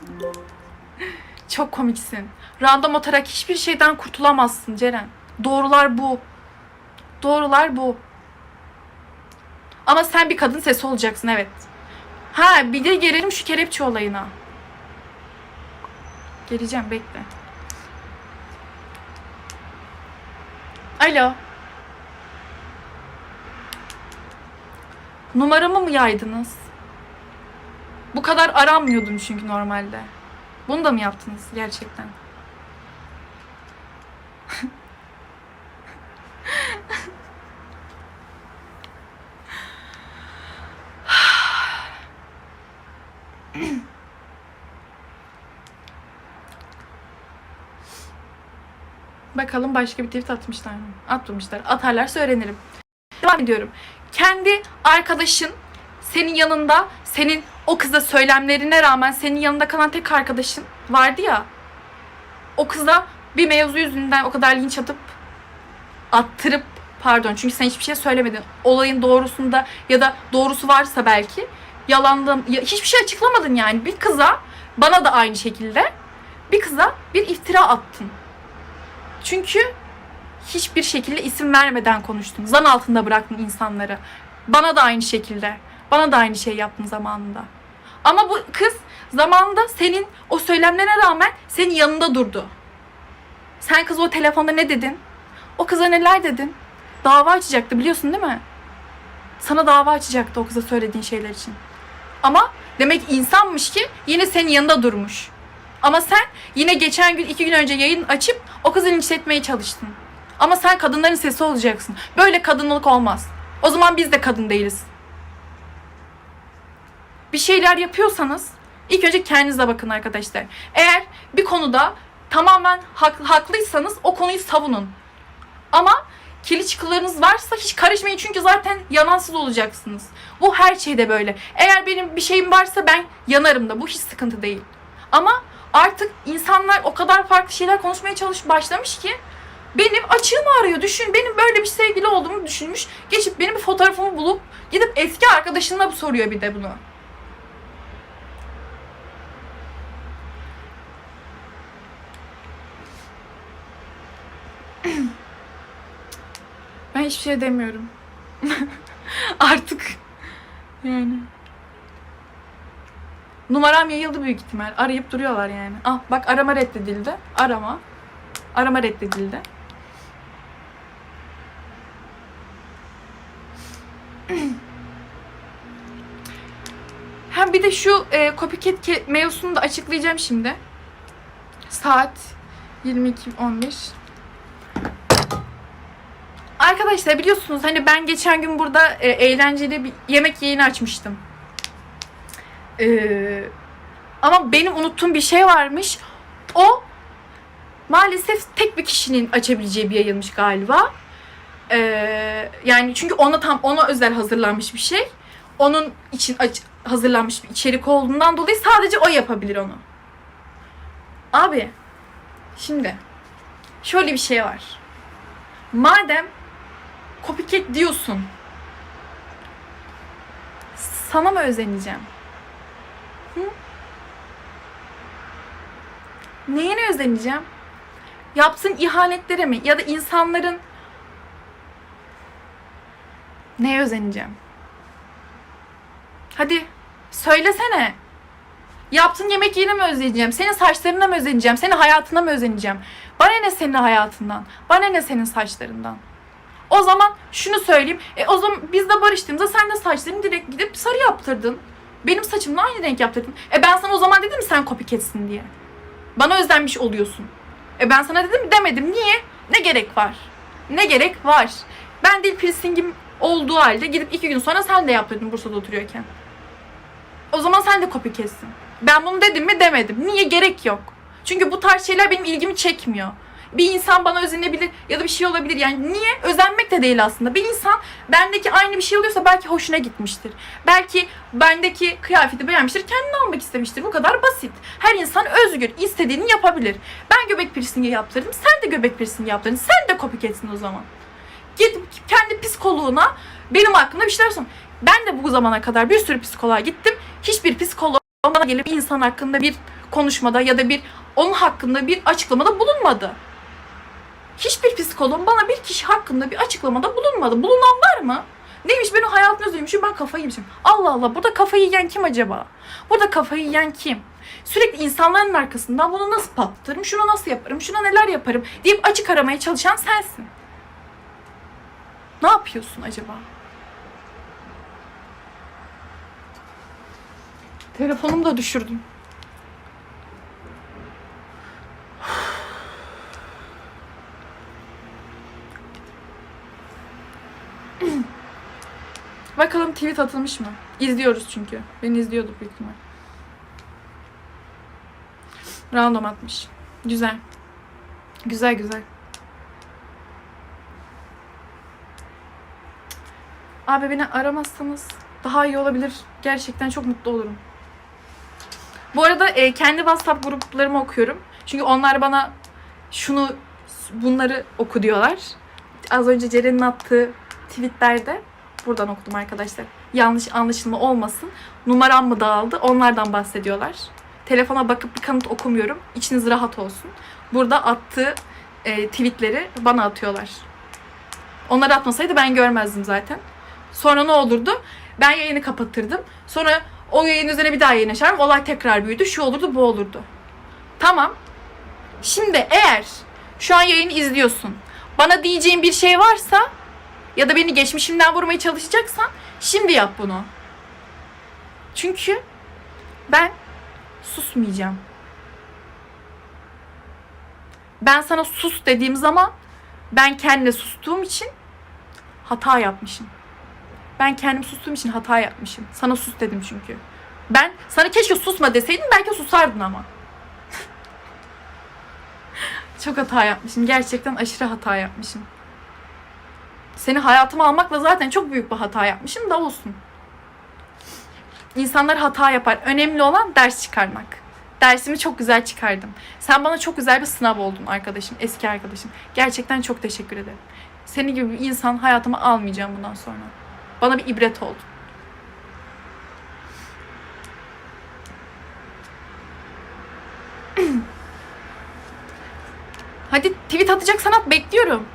Çok komiksin. Random atarak hiçbir şeyden kurtulamazsın Ceren. Doğrular bu. Doğrular bu. Ama sen bir kadın sesi olacaksın evet. Ha bir de gelelim şu kelepçe olayına. Geleceğim bekle. Alo. Numaramı mı yaydınız? Bu kadar aranmıyordum çünkü normalde. Bunu da mı yaptınız gerçekten? Bakalım başka bir tweet atmışlar mı? Atmamışlar. Atarlarsa öğrenirim. Devam ediyorum. Kendi arkadaşın senin yanında, senin o kıza söylemlerine rağmen senin yanında kalan tek arkadaşın vardı ya. O kıza bir mevzu yüzünden o kadar linç atıp attırıp pardon çünkü sen hiçbir şey söylemedin. Olayın doğrusunda ya da doğrusu varsa belki yalandan ya, hiçbir şey açıklamadın yani. Bir kıza bana da aynı şekilde bir kıza bir iftira attın. Çünkü hiçbir şekilde isim vermeden konuştun. Zan altında bıraktın insanları. Bana da aynı şekilde. Bana da aynı şey yaptın zamanında. Ama bu kız zamanında senin o söylemlerine rağmen senin yanında durdu. Sen kız o telefonda ne dedin? O kıza neler dedin? Dava açacaktı biliyorsun değil mi? Sana dava açacaktı o kıza söylediğin şeyler için. Ama demek insanmış ki yine senin yanında durmuş. Ama sen yine geçen gün iki gün önce yayın açıp o kızı linç etmeye çalıştın. Ama sen kadınların sesi olacaksın. Böyle kadınlık olmaz. O zaman biz de kadın değiliz. Bir şeyler yapıyorsanız ilk önce kendinize bakın arkadaşlar. Eğer bir konuda tamamen hak- haklıysanız o konuyu savunun. Ama kirli çıkılarınız varsa hiç karışmayın çünkü zaten yanansız olacaksınız. Bu her şeyde böyle. Eğer benim bir şeyim varsa ben yanarım da bu hiç sıkıntı değil. Ama artık insanlar o kadar farklı şeyler konuşmaya çalış başlamış ki benim açığımı arıyor. Düşün benim böyle bir sevgili olduğumu düşünmüş. Geçip benim bir fotoğrafımı bulup gidip eski arkadaşına soruyor bir de bunu. Ben hiçbir şey demiyorum. Artık yani. Numaram yayıldı büyük ihtimal. Arayıp duruyorlar yani. Ah bak arama reddedildi. Arama. Arama reddedildi. Hem bir de şu e, copycat mevzusunu da açıklayacağım şimdi. Saat 22.11. Arkadaşlar biliyorsunuz hani ben geçen gün burada e, eğlenceli bir yemek yayını açmıştım. Ee, ama benim unuttuğum bir şey varmış. O maalesef tek bir kişinin açabileceği bir yayınmış galiba. Ee, yani çünkü ona tam ona özel hazırlanmış bir şey. Onun için hazırlanmış bir içerik olduğundan dolayı sadece o yapabilir onu. Abi şimdi şöyle bir şey var. Madem copycat diyorsun. Sana mı özeneceğim? Hı? Neyine özeneceğim? Yaptığın ihanetlere mi? Ya da insanların neye özeneceğim? Hadi söylesene. Yaptığın yemek yerine mi özleyeceğim? Senin saçlarına mı özeneceğim? Senin hayatına mı özeneceğim? Bana ne senin hayatından? Bana ne senin saçlarından? O zaman şunu söyleyeyim. E o zaman biz de barıştığımızda sen de saçlarını direkt gidip sarı yaptırdın. Benim saçımla aynı renk yaptırdın. E ben sana o zaman dedim sen copycat'sin diye. Bana özlenmiş oluyorsun. E ben sana dedim demedim. Niye? Ne gerek var? Ne gerek var? Ben dil piercingim olduğu halde gidip iki gün sonra sen de yaptırdın Bursa'da oturuyorken. O zaman sen de copycat'sin. Ben bunu dedim mi demedim. Niye? Gerek yok. Çünkü bu tarz şeyler benim ilgimi çekmiyor. Bir insan bana özenebilir ya da bir şey olabilir. Yani niye? Özenmek de değil aslında. Bir insan bendeki aynı bir şey oluyorsa belki hoşuna gitmiştir. Belki bendeki kıyafeti beğenmiştir. Kendini almak istemiştir. Bu kadar basit. Her insan özgür. istediğini yapabilir. Ben göbek piercingi yaptırdım. Sen de göbek piercingi yaptırdın. Sen de copycat'sin o zaman. Git kendi psikoloğuna benim hakkımda bir şeyler sor. Ben de bu zamana kadar bir sürü psikoloğa gittim. Hiçbir psikolog bana gelip insan hakkında bir konuşmada ya da bir onun hakkında bir açıklamada bulunmadı. Hiçbir psikoloğun bana bir kişi hakkında bir açıklamada bulunmadı. Bulunan var mı? Neymiş ben o hayatını özlemişim ben kafayı yemişim. Allah Allah burada kafayı yiyen kim acaba? Burada kafayı yiyen kim? Sürekli insanların arkasından bunu nasıl patlatırım, şunu nasıl yaparım, şuna neler yaparım deyip açık aramaya çalışan sensin. Ne yapıyorsun acaba? Telefonumu da düşürdüm. Bakalım tweet atılmış mı? İzliyoruz çünkü. Beni izliyorduk büyük ihtimal. Random atmış. Güzel. Güzel güzel. Abi beni aramazsanız daha iyi olabilir. Gerçekten çok mutlu olurum. Bu arada e, kendi WhatsApp gruplarımı okuyorum. Çünkü onlar bana şunu bunları oku diyorlar. Az önce Ceren'in attığı tweetlerde buradan okudum arkadaşlar. Yanlış anlaşılma olmasın. Numaram mı dağıldı? Onlardan bahsediyorlar. Telefona bakıp bir kanıt okumuyorum. İçiniz rahat olsun. Burada attığı e, tweetleri bana atıyorlar. Onları atmasaydı ben görmezdim zaten. Sonra ne olurdu? Ben yayını kapatırdım. Sonra o yayın üzerine bir daha yayın açarım. Olay tekrar büyüdü. Şu olurdu, bu olurdu. Tamam. Şimdi eğer şu an yayını izliyorsun. Bana diyeceğin bir şey varsa ya da beni geçmişimden vurmaya çalışacaksan şimdi yap bunu. Çünkü ben susmayacağım. Ben sana sus dediğim zaman ben kendine sustuğum için hata yapmışım. Ben kendim sustuğum için hata yapmışım. Sana sus dedim çünkü. Ben sana keşke susma deseydim belki susardın ama. Çok hata yapmışım. Gerçekten aşırı hata yapmışım. Seni hayatıma almakla zaten çok büyük bir hata yapmışım da olsun. İnsanlar hata yapar. Önemli olan ders çıkarmak. Dersimi çok güzel çıkardım. Sen bana çok güzel bir sınav oldun arkadaşım, eski arkadaşım. Gerçekten çok teşekkür ederim. Seni gibi bir insan hayatıma almayacağım bundan sonra. Bana bir ibret oldun. Hadi tweet atacaksan at bekliyorum.